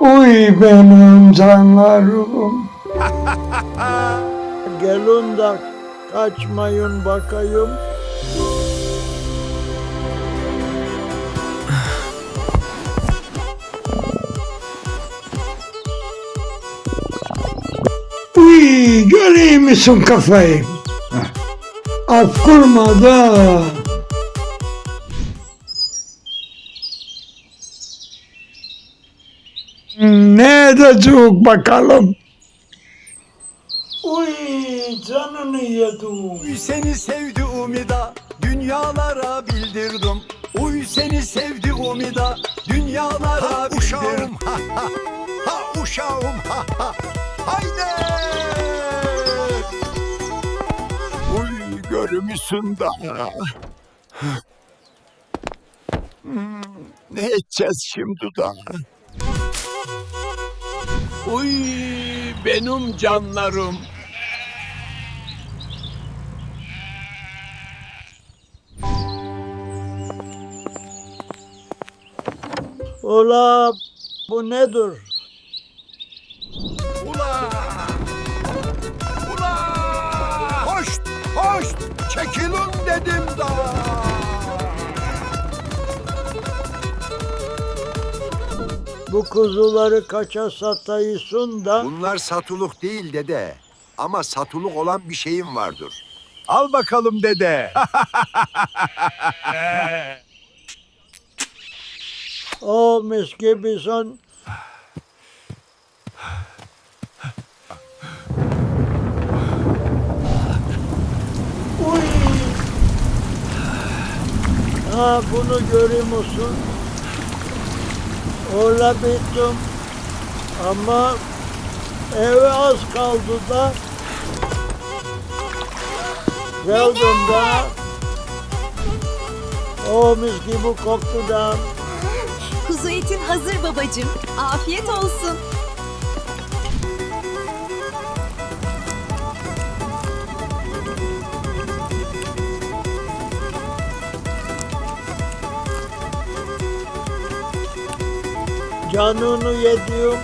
Uy benim canlarım. Gelin de kaçmayın bakayım. Uy göreyim misin kafayı? Da. Ne edecek bakalım? Uy canını yedim. Seni sevdi umida dünyalara bildirdim. Uy seni sevdi umida dünyalara Ha bildirdim. uşağım ha ha ha uşağım ha ha Uy görümüsün da Hmm, ne edeceğiz şimdi da Uy benim canlarım. Ula bu nedir? Çekilin dedim da Bu kuzuları kaça satayısın da Bunlar satılık değil dede ama satılık olan bir şeyim vardır. Al bakalım dede. o mis gibisin. Uy. Ha bunu görüyor musun? Ola bittim. Ama eve az kaldı da. Geldim da. O mis gibi koktu da. Kuzu etin hazır babacığım. Afiyet olsun. Canını yediğim